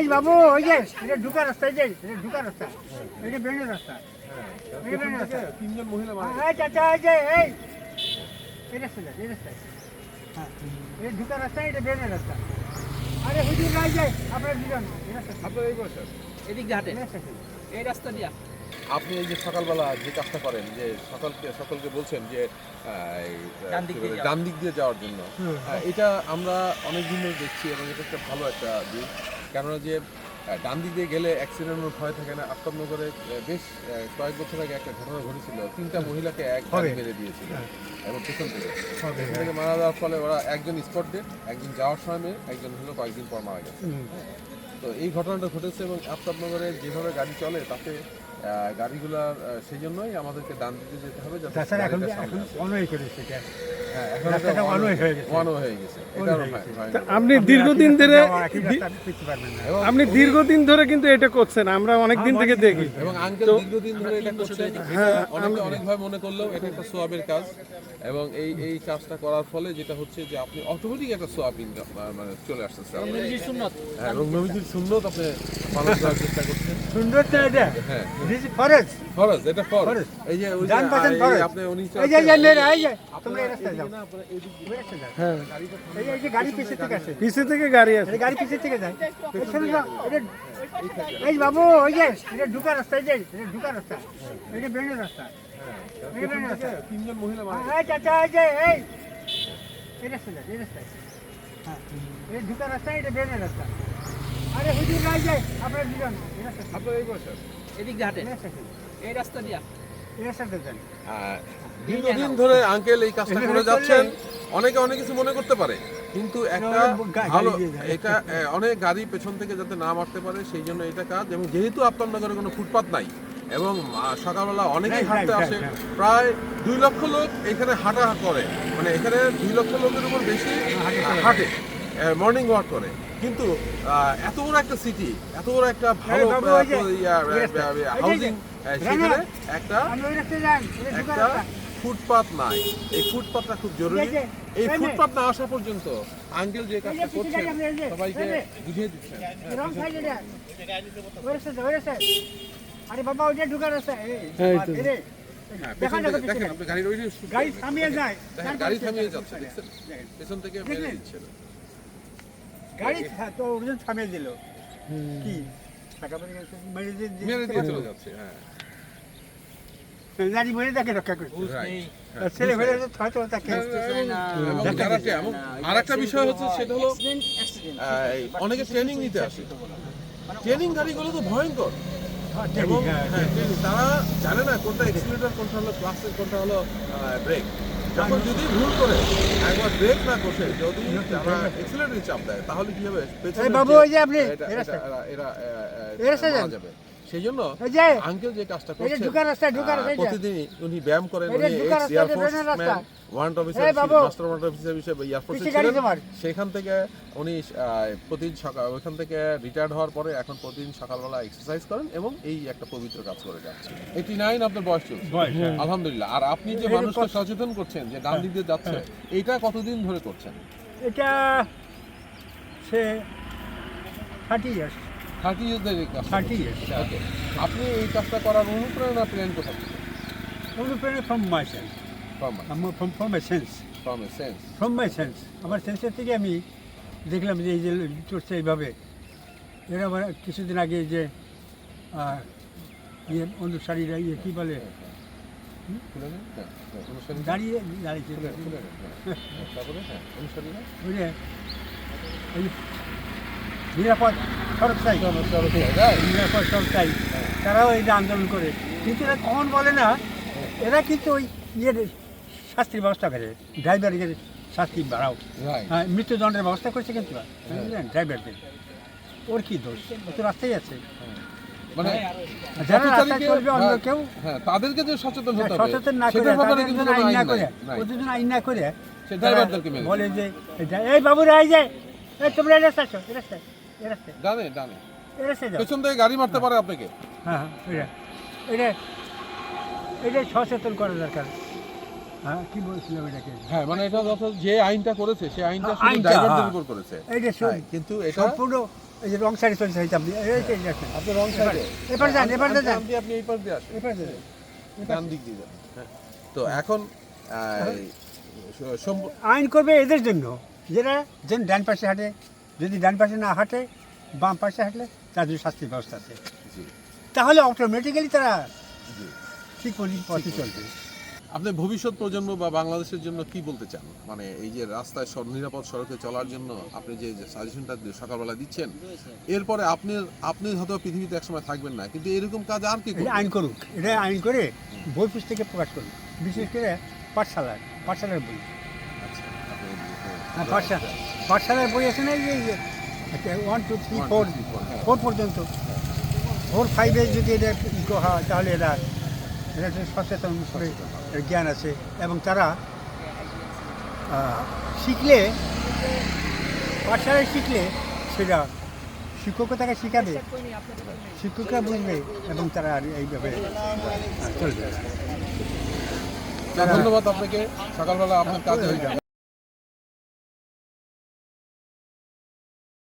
এই বাবু ওই যে এটা ঢুকার রাস্তা এই যে এটা ঢুকার রাস্তা। এটা বেরোনোর রাস্তা। এটা বেরোনোর রাস্তা। তিনজন মহিলা মারা এই চাচা এই যে এই। এই রাস্তা এই রাস্তায়। হ্যাঁ এটা ঢুকার রাস্তা এটা বেরোনোর রাস্তা। আরে হুজুর নাই যায় আপনার দুজন এই রাস্তা আপনার এই বয়সে এদিক দিয়ে হাঁটে এই রাস্তা রাস্তা দিয়া আপনি এই যে সকালবেলা যে কাজটা করেন যে সকলকে সকলকে বলছেন যে ডান দিক দিয়ে যাওয়ার জন্য। এটা আমরা অনেক দিন ধরে দেখছি এবং এটা একটা ভালো একটা দিক। কেননা যে ডান দিক দিয়ে গেলে অ্যাক্সিডেন্টের ভয় থাকে না। আত্মনগরে বেশ কয়েক বছর আগে একটা ঘটনা ঘটেছিল। তিনটা মহিলাকে এক মেরে দিয়েছিল এবং পেছন থেকে। থেকে মারা যাওয়ার ফলে ওরা একজন স্পট ডেট একজন যাওয়ার সময় মেয়ে একজন হলো কয়েকদিন পর মারা গেছে। তো এই ঘটনাটা ঘটেছে এবং আফতাবনগরে যেভাবে গাড়ি চলে তাতে গাড়িগুলার সেই জন্যই আমাদেরকে ডান দিকে যেতে হবে যাতে তাছাড়া এখন এখন হ্যাঁ, হয়ে হয়ে হয়ে। আপনি দীর্ঘদিন ধরে আপনি দীর্ঘদিন ধরে কিন্তু এটা করছেন আমরা অনেক দিন থেকে দেখি। এবং আঙ্কেল দীর্ঘদিন ধরে এটা করছেন হ্যাঁ, এটা অনেকভাবে মনে করলেও এটা একটা সোয়াবের কাজ। এবং এই এই কাজটা করার ফলে যেটা হচ্ছে যে আপনি অটোমেটিক একটা সোয়াব ইনকাম মানে চলে আসতেছে। আপনার। নবীজির সুন্নত। হ্যাঁ সুন্নত আপনি পালন করার চেষ্টা করছেন। সুন্দর এটা। হ্যাঁ। দিস ফরেস্ট ফরজ এটা ফরজ ফরজ। এই যে ওই যে ডান পাশেন এই ফরজ। আপনি উনি এই যে এই যে মেয়েরা, এই যে তোমরা আপনারা এই রাস্তায় যাও এদিকে না, আপনারা এদিক দিয়ে ওই রাস্তায় যাও। হ্যাঁ এই যে- এই যে গাড়ি পিছিয়ে থেকে আসে পিছে থেকে গাড়ি আছে এটা গাড়ি পিছিয়ে থেকে যায় পেছনে যাও, এটা- এই বাবু ওই যে এটা ঢুকার রাস্তা এই যে এটা ঢুকার রাস্তা এটা বেরোনোর রাস্তা এটা বেরোনোর রাস্তা তিনজন মহিলা মারা এই চাচা এই যে এই এই রাস্তায় যাও, এই রাস্তায় হ্যাঁ এটা ঢুকার রাস্তা এটা বেরোনোর রাস্তা আরে হুজুর নাই যায় আপনার দুজন এই রাস্তা ছিল। আপনার এই বয়সে এদিক দিয়ে হাঁটে এই রাস্তা ছিল। এই রাস্তা দিয়া। এই রাস্তাতে যান। আহ, দীর্ঘদিন ধরে আঙ্কেল এই কাজটা করে যাচ্ছেন। অনেকে অনেক কিছু মনে করতে পারে। কিন্তু একটা ভালো এটা অনেক গাড়ি পেছন থেকে যাতে না মারতে পারে সেই জন্য এটা কাজ। এবং যেহেতু আপনার কোনো ফুটপাত নাই এবং সকালবেলা অনেকেই হাঁটতে আসে right, right. প্রায় দুই লক্ষ লোক এখানে হাঁটা করে। মানে এখানে দুই লক্ষ লোকের উপর বেশি হাঁটে। মর্নিং ওয়াক করে। কিন্তু এত বড় একটা সিটি এত বড় একটা ভালো হাউজিং সেখানে একটা একটা ফুটপাত নাই। এই ফুটপাতটা খুব জরুরি। এই। ফুটপাত না আসা পর্যন্ত আঙ্কেল যে কাজটা করছেন যে, সবাইকে বুঝিয়ে দিচ্ছেন। আরে বাবা ওই যে ঢুকার রে। হ্যাঁ, দেখা পেছন দেখো থেকে- পিছনে। দেখেন আপনি গাড়ির ওই যে শুট গাড়ি থামিয়ে যায় গাড়ি থামিয়ে যাচ্ছে দেখছেন? পেছন থেকে মেরে দিচ্ছে। গাড়ি তো ওজন থামিয়ে দিল। কি? টাকা পয়সা মেরে দিয়ে দিয়ে- মেরে দিয়ে চলে যাচ্ছে হ্যাঁ। নারী মরে তাকে রক্ষা করছে আর ছেলে হয়ে হয়তো তাকে যারা গেছে। এবং আরেকটা বিষয় হচ্ছে সেটা হলো অনেকে ট্রেনিং নিতে আসে। ট্রেনিং গাড়িগুলো তো ভয়ঙ্কর। হ্যাঁ, এবং হ্যাঁ, হ্যাঁ, তারা জানে না কোনটা এক্সিলেটর কোনটা হলো ক্লাসের কোনটা হলো ব্রেক যখন যদি ভুল করে একবার ব্রেক না কষে যদি তারা এক্সিলেটরে চাপ দেয় তাহলে কি হবে? বাবু, ওই যে আপনি, এরা এরা। যাবে। সেই জন্য আঙ্কেল যে কাজটা এই করছেন। প্রতিদিনই উনি ব্যায়াম করেন উনি air force warrant officer master warrant officer হিসেবে এয়ারফোর্সে ছিলেন। সেখান থেকে উনি আহ, প্রতিদিন সকাল ওইখান থেকে রিটায়ার্ড হওয়ার পরে এখন প্রতিদিন সকালবেলা এক্সারসাইজ করেন এবং এই একটা পবিত্র কাজ করে যাচ্ছে এইটি নাইন আপনার বয়স চলছে। আলহামদুলিল্লাহ। আর আপনি যে মানুষকে সচেতন করছেন যে ডান দিক দিয়ে যাচ্ছে এইটা কতদিন ধরে করছেন? এটা সে থার্টি ইয়ার্স থার্টি ইয়ার্সের কাজ থার্টি ইয়ার্স ওকে আপনি এই কাজটা করার অনুপ্রেরণা পেলেন কোথা থেকে? অনুপ্রেরণা from my sense from from from my sense from a sense from my sense আমার সেন্সের থেকে আমি দেখলাম যে এই যে চলছে এইভাবে। এরা আবার কিছুদিন আগে যে ইয়ে অনুসারীরা ইয়ে কী বলে? হ্যাঁ হ্যাঁ, দাঁড়িয়ে দাঁড়িয়েছে হ্যাঁ হ্যাঁ, হ্যাঁ ওই নিরাপদ সড়ক চাই। নিরাপদ সড়ক চাই তারাও এই যে আন্দোলন করে। কিন্তু এরা কখন বলে না এরা কিন্তু ওই ইয়ের শাস্তির ব্যবস্থা করে ড্রাইভারের শাস্তি বাড়াও। হ্যাঁ, মৃত্যুদণ্ডের ব্যবস্থা করছে কিন্তু ড্রাইভারদের। ওর কি দোষ? ও তো রাস্তায় আছে। মানে যারা রাস্তায় চলবে অন্য হ্যাঁ, কেউ হ্যাঁ তাদেরকে যে সচেতন হতে হবে। সচেতন না করে আইন না করে। ওদের জন্য আইন না করে বলে যে এই বাবুরা এই যে তোমরা এই রাস্তায় আছো রাস্তায় ডানে ডানে পেছন থেকে গাড়ি মারতে পারে আপনাকে। হ্যাঁ হ্যাঁ এটা এটা সচেতন করা দরকার। হ্যাঁ কি বলছিলাম এটাকে? হ্যাঁ মানে এটা যত যে আইনটা করেছে সেই আইনটা শুধু ড্রাইভারদের হ্যাঁ। উপর করেছে। এইটা কিন্তু এটা সম্পূর্ণ এই যে রং সাইডে চলছে হয়তো আপনি। আপনি রং সাইডে। এবার যান এবার যান। আপনি আপনি এই দিয়ে আসেন। এবার যান ডান দিক দিয়ে যান। তো এখন আইন করবে এদের জন্য। যারা যেন ডান পাশে হাঁটে যদি ডান পাশে না হাঁটে বাম পাশে হাঁটলে তার জন্য শাস্তির ব্যবস্থা আছে। তাহলে অটোমেটিক্যালি তারা জি। ঠিক পথে- চলবে। আপনি ভবিষ্যৎ প্রজন্ম বা বাংলাদেশের জন্য কি বলতে চান? মানে এই যে রাস্তায় নিরাপদ সড়কে চলার জন্য আপনি যে সাজেশনটা সকালবেলা দিচ্ছেন এরপরে আপনি আপনি হয়তো পৃথিবীতে একসময় থাকবেন না কিন্তু এরকম কাজ আর কি আইন করুক। এটা আইন করে বই পুস্তকে প্রকাশ করুক। বিশেষ করে পাঠশালায় পাঠশালার বই। আচ্ছা, হ্যাঁ পাঠশালা। পাঠশালার বই আছে না এই যে one two three four four পর্যন্ত। ফোর ফাইভে যদি এটা ই করা হয় তাহলে এরা এটা সচেতন জ্ঞান আছে। এবং তারা শিখলে পাঠশালায় শিখলে সেটা শিক্ষকও তাকে শিখাবে শিক্ষকরা বুঝবে এবং তারা আর এইভাবে চলবে ধন্যবাদ আপনাকে। সকালবেলা আপনার কাজে